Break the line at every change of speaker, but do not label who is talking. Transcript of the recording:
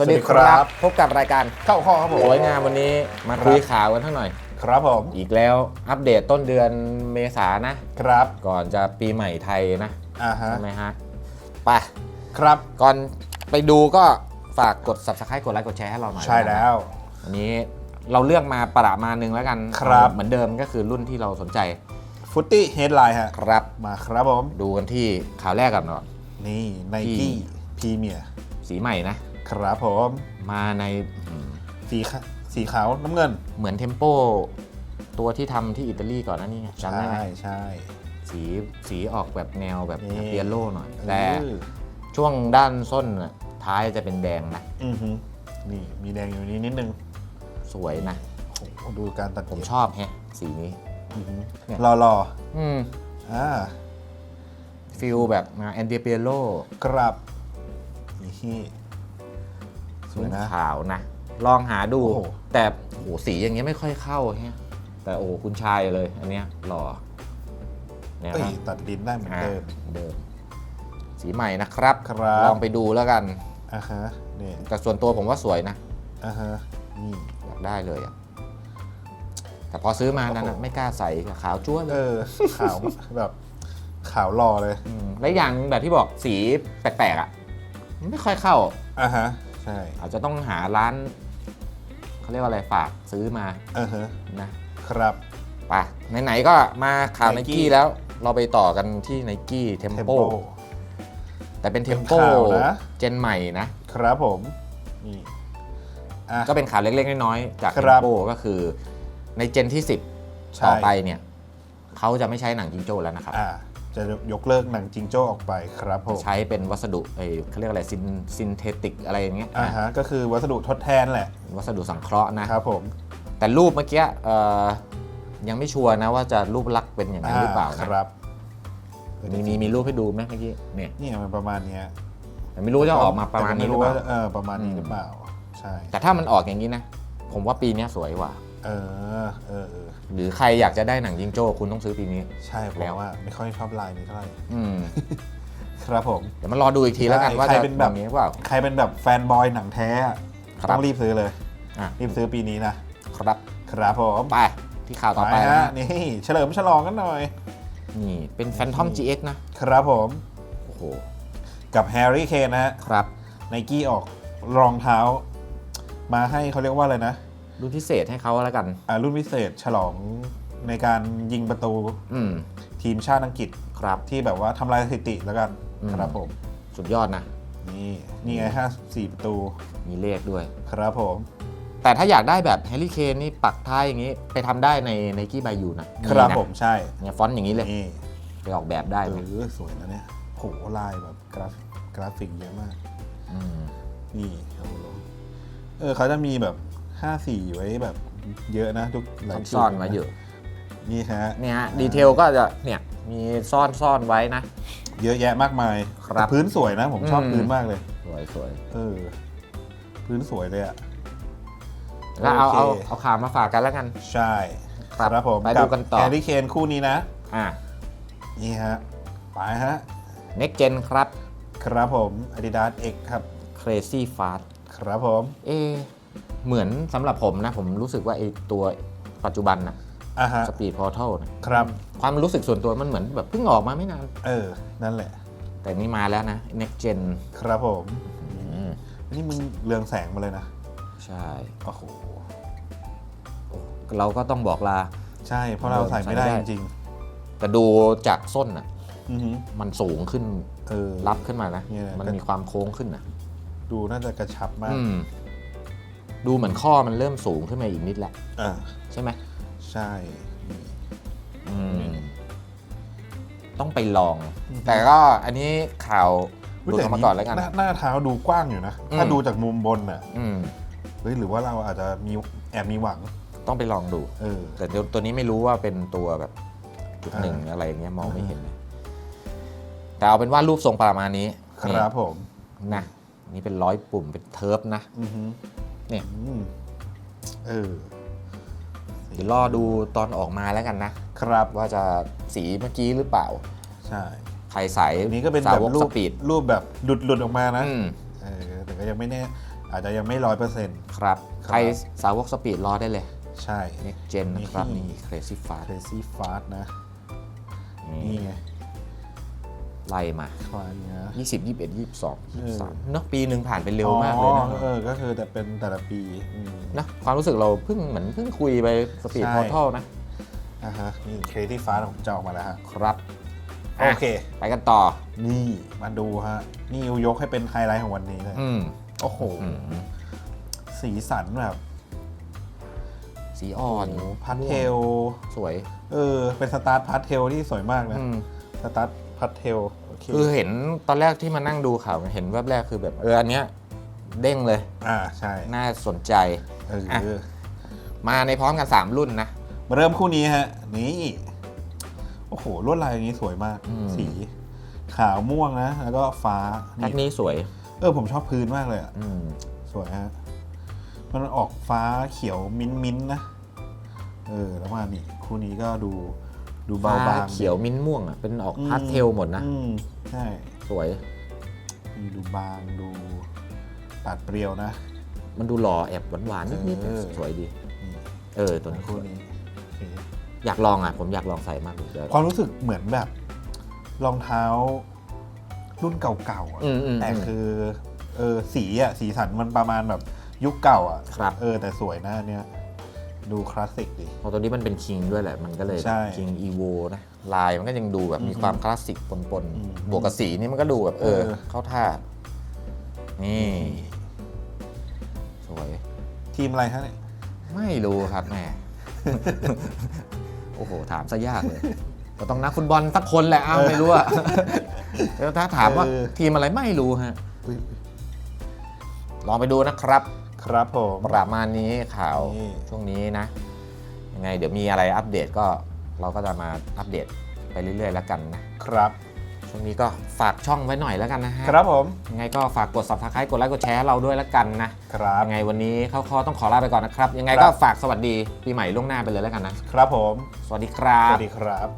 สวัสดีครับ พบกับรายการ
เข้าข้อครับผม
สวยงามวันนี้มาคุยข่าวกันทั้งหน่อย
ครับผม
อีกแล้วอัปเดตต้นเดือนเมษานะ
ครับ
ก่อนจะปีใหม่ไทยนะ
อ่าฮะ
ใช่ไหมฮะไป
ครับ
ก่อนไปดูก็ฝากกด subscribe กดไลค์กดแชร์ให้เราหน่อย
ใช่แล้ว
วันนี้เราเลือกมาประมาณนึงแล้วกัน
ครับ
เหมือนเดิมก็คือรุ่นที่เราสนใจ
ฟุตตี้เฮดไลน์ฮะ
ครับ
มาครับผม
ดูกันที่ข่าวแรกกันก่อน
นี่ไน
ที่
กี้พรีเมียร์
สีใหม่นะ
ครับผม
มาในอืม
สีขะสีขาวน้ำเงิน
เหมือนเทมโป ตัวที่ทำที่อิตาลีก่อนหนั้านนี่ไงจำได้
ใช่
ไหม
ใช่
สีสีออกแบบแนวแบบ
นี่
เปียโลหน่อย แต่
เออ
ช่วงด้านส้นน่ะท้ายจะเป็นแดงนะ
อือฮึนี่มีแดงอยู่นี้นิดนึง
สวยนะ
โอ้โหดูการตัด
ผม
เย็บ
ชอบแฮะ สีนี้
อือฮึ
เนี่ย
รอรอ
อืม
อ่า
ฟิลแบบแอนเดียเปียโล
กรับนี่ สวยนะ
ขาวนะ ลองหาดู
โอ้โห
แต่โหสีอย่างเงี้ยไม่ค่อยเข้าแฮะแต่โอ้โหคุณชายเลย อันเนี้ยหล่อเนี่ย
เอ้ย
นะ
ตัดดินได้เหมือน
อ่า
เดิม
เดิม สีใหม่นะครับ
ครับ
ลองไปดูแล้วกัน
อ่าฮะนี่
แต่ส่วนตัวผมว่าสวยนะ
อ่าฮะนี่
อยากได้เลยอะแต่พอซื้อมานั้น
โอ้
นะ
โห
ไม่กล้าใส่ขาวจ้วนเล
เอยอขาวแบบขาวรอเลย
มและอย่างแบบที่บอกสีแปลกๆอะมันไม่ค่อยเข้า
อ่าฮะ ใช่
อาจจะต้องหาร้านเขาเรียกว่าอะไรฝากซื้อมา
อ่าฮะ
นะครับไปไหนๆก็มาข่าวไน
Nike
กี้แล้วเราไปต่อกันที่ไนกี้เทม
เทม
โป
โป
แต่เป็นเทมโป
เป็นข่าวนะ
เจนใหม่นะ
ครับผมนี่อะ
ก็เป็นข่าวเล็ก ๆ น้อยๆจาก
ค
เท
รั
ม
บ
โปก็คือในเจนที่
ใช่
10ต่อไปเนี่ยเขาจะไม่ใช้หนังจิงโจ้แล้วนะครับ
อ่า จะยกเลิกหนังจิงโจ้ออกไปครับผม
ใช้เป็นวัสดุเอ้ยเขาเรียกอะไรซินซินเทติกอะไรอย่างเงี้ย
อ่าฮะก็คือวัสดุทดแทนแหละ
วัสดุสังเคราะห์นะ
ครับผม
แต่รูปเมื่อกี้เอ่อยังไม่ชัวร์นะว่าจะรูปลักษณ์เป็นอย่างนั้นหรือเปล่า
ค
นะ
รับ
มีมีมีรูปให้ดูไหมเมื่อกี้เนี่ย
เนี่ยมันประมาณเนี้ย
แต่ไม่รู้จะออกมาประมาณนี้หรือเปล่า
แต่ก็ไว่าเออประมาณนี้
อืม
หรือเปล่าใช่
แต่ถ้ามันออกอย่างนี้นะ ผมว่าปีเนี้ยสวยกว่า
เออเออเออ
หรือใครอยากจะได้หนังจิงโจ้คุณต้องซื้อปีนี้
ใช่เพ
แล้ว
ราะว่าไม่ค่อยชอบลายนี้เท่าไหร่
อืม
ครับผม
เดี๋ยวมารอดูอีกทีแล้วกัน
ใช่
ว่า
ใคร
จะ
เป็นแบบ
แบบ นี้หรือเปล่า
ใครเป็นแบบแฟนบอยหนังแท้อะ
ครับ
ต้องรีบซื้อเลย
อะ
รีบซื้อปีนี้นะ
ครับ
ครับผม
ไปที่ข่าวต่อไป
ฮะ
นะฮะ
นี่เฉลิมฉลองกันหน่อย
นี่เป็นแฟนทอม GX นะครับ
ผม
โอ้โห
กับแฮร์รี่เคนนะฮะ
ครับ
ไนกี้ออกรองเท้า มาให้เขาเรียกว่าอะไรนะ
รุ่นพิเศษให้เขาแล้วกัน
อ่ารุ่นพิเศษฉลองในการยิงประตู
อืม
ทีมชาติอังกฤษ
ครับ
ที่แบบว่าทำลายสถิติแล้วกัน
อืม
ครับผม
สุดยอดนะ
นี่นี่ไงห้าสี่ประตู
มีเลขด้วย
ครับผม
แต่ถ้าอยากได้แบบแฮร์รี่เคนนี่ปักท้ายอย่างนี้ ไปทำได้ในในกี้บายูนะ
ครับ
นะ
ผมใช่
เนี่ยฟอนต์อย่างนี้เลย
นี่
ไปออกแบบได้
เอ
ไหม
อสวยนะเนี่ยโหลายแบบกราฟกราฟิกเยอะมาก
อืม
นี่โอ้โหเออเขาจะมีแบบ ห้าสี่ไว้แบบเยอะนะทุกหลายจุด
ซ่อนไว้เยอะ
นี่ฮะ
เนี่ยฮะดีเทลก็จะเนี่ยมีซ่อนซ่อนไว้นะ
เยอะแยะมากมาย
ครับ
แต่พื้นสวยนะ ผมชอบ
อืม
พื้นมากเลย
สวยสวย
เออพื้นสวยเลยอะ
แล้วเอา
โอเค
เอาเอาข่าวมาฝากกันแล้วกัน
ใช่
ครับ
ผม
ไปดูกันต่อ
แฮร์รี่เคนคู่นี้นะ
อ่า
นี่ฮะ ไปฮะ
next gen ครับ
ครับผม Adidas X ครับ
crazy fast
ครับผม
เอะ เหมือนสำหรับผมนะ ผมรู้สึกว่าไอตัวปัจจุบันนะ
อะฮะ
speed portal นะครับ ความรู้สึกส่วนตัวมันเหมือนแบบเพิ่งออกมาไม่นาน
เออ นั่นแหละ
แต่นี่มาแล้วนะ next gen
ครับผม
อืม
นี่มึงเรืองแสงมาเลยนะ
ใช่
โอ้โห
เราก็ต้องบอกลา
ใช่ เพราะเราใส่ไม่ได้
ใส่ไม่
จ
ได้
ริง
แต่ดูจากส้นน่ะ
ๆอือหือ
มันสูงขึ้น
เออ
รับขึ้นมานะ
เนี่ยนะ
มันมีความโค้งขึ้นนะ
ดูน่าจะกระชับมาก
อืม ดูเหมือนข้อมันเริ่มสูงขึ้นมาอีกนิดแล้ว
อ่า
ใช่ไหม
ใช่นี่
อืมต้องไปลอง แต่ก็อันนี้ข่าวดูกันมาก่อนแล้วกัน
หาหน้าเท้าดูกว้างอยู่นะ
อืม
ถ้าดูจากมุมบนน่ะ
อืม
เฮ้ยหรือว่าเราอาจจะมีแอบมีหวัง
ต้องไปลองดู
เออ
แต่ตัวตัวนี้ไม่รู้ว่าเป็นตัวแบบจุดหนึ่ง
อ่า
อะไรอย่างเงี้ยมองไม่เห็นเลยแต่เอาเป็นว่ารูปทรงประมาณนี้
ครับผม
นี่นะนี่เป็นร้อยปุ่มเป็นเทิร์ฟนะ
อือหือ
เนี่ย
อืมเออ
เดี๋ยวรอดูตอนออกมาแล้วกันนะ
ครับ
ว่าจะสีเมื่อกี้หรือเปล่า
ใช่
ใครใส่
อันนี้ก็เป็น
สา
แบบ
วก
รู
ส
ป
ปีด
รูปแบบหลุดหลุดออกมานะ
อืม
เออแต่ก็ยังไม่แน่อาจจะยังไม่ร้อยเปอร์เซ็นต์
ครับ
ครับ
ใครสาวกสปีดรอได้เลย
ใช่
next gen นะครับ
นี่
นี่ crazy fast
Crazy Fast นะ
นี่
นี่ไง
ไล่มา
คลายเนี้ย
20 21 22
เออ
23เนาะปีหนึ่งผ่านไปเร็วมากเลยนะ
อ๋อเออ ก็คือแต่เป็นแต่ละปีอืม
นะความรู้สึกเราเพิ่งเหมือนเพิ่งคุยไปสปีด
ใช่
พอร์ทัลนะ
อะฮะ นี่ Crazy Fast ผมจะออกมาแล้วฮะ
ครับ
โอเค
ไปกันต่อ
นี่มาดูฮะ นี่ยกให้เป็นไฮไลท์ของวันนี้เลย
อืม
โอ้โห
อืม
สีสันแบบ
สีอ่อน
พาสเทล
สวย
เออ เป็นสตาร์ทพาสเทลที่สวยมากนะ
อืม
สตาร์ท พาสเทลโอเค
คือเห็นตอนแรกที่มานั่งดูข่าวเห็นแวบแรกคือแบบเอออันเนี้ยเด้งเลย
อ่าใช่
น่าสนใจ
เออ
อะมาในพร้อมกัน 3 รุ่นนะ
มาเริ่มคู่นี้ฮะ นี่ โอ้โหลวดลายอย่างนี้สวยมาก
อืม
สี ขาวม่วงนะ แล้วก็ฟ้า
แพ็ค
นี่
นี้สวย
เออผมชอบพื้นมากเลยอะ
อืม
สวยฮะ มันออกฟ้าเขียวมิ้นท์มิ้นท์นะ เออ แล้วมานี่ คู่นี้ก็ดู ดูเบา
ฟ้า
บาง
เขียวมิ้นท์ม่วงอะเป็นออก
อืม
พาสเทลหมดนะ
อืมใช่
สวย
นี่ดูบางดูปาดเปรียวนะ
มันดูหล่อแอบหวานๆนิด
เออ
ๆสวยดี
นี่
เออตัวนี้
คู่นี้โอเค
อยากลองอะ ผมอยากลองใส่มากเลยเดี๋ยว
ความรู้สึกเหมือนแบบรองเท้ารุ่นเก่าๆอะ
อืมอืม
แต่
อืม
คือเออสีอะสีสันมันประมาณแบบยุคเก่าอะ
ครับ
เออแต่สวยนะอันเนี้ย ดูคลาสสิกดี
พอตัวนี้มันเป็นคิงด้วยแหละ มันก็เลย
ใช่
คิงอีโวนะลายมันก็ยังดูแบบมีความคลาสสิกปน
อืม
ๆ บวกกับสีนี่มันก็ดูแบบเออ
เออ
เข้าท่า นี่ สวย
ทีมอะไรฮะเนี่ย
ไม่รู้ครับแม่ โอ้โห ถามซะยากเลย ก็ต้องนักฟุตบอลสักคนแหละอ้าวไม่รู้อะแล้วถ้าถามว่า
เออ
ทีมอะไรไม่รู้ฮะ
อุ๊ย
ลองไปดูนะครับ
ครับผม
ประมาณนี้ข่าว
นี่
ช่วงนี้นะ ยังไงเดี๋ยวมีอะไรอัปเดตก็เราก็จะมาอัปเดตไปเรื่อยๆแล้วกันนะ
ครับ
ช่วงนี้ก็ฝากช่องไว้หน่อยแล้วกันนะฮะ
ครับผม
ยังไงก็ฝากกด subscribe กดไลค์กดแชร์เราด้วยแล้วกันนะ
ครับ
ยังไงวันนี้เข้าคอต้องขอลาไปก่อนนะครับ ยังไง
ครั
ก็
บ
ฝากสวัสดีปีใหม่ล่วงหน้าไปเลยแล้วกันนะ
ครับผม
สวัสดีครั
ส
บ
วัสดีครับ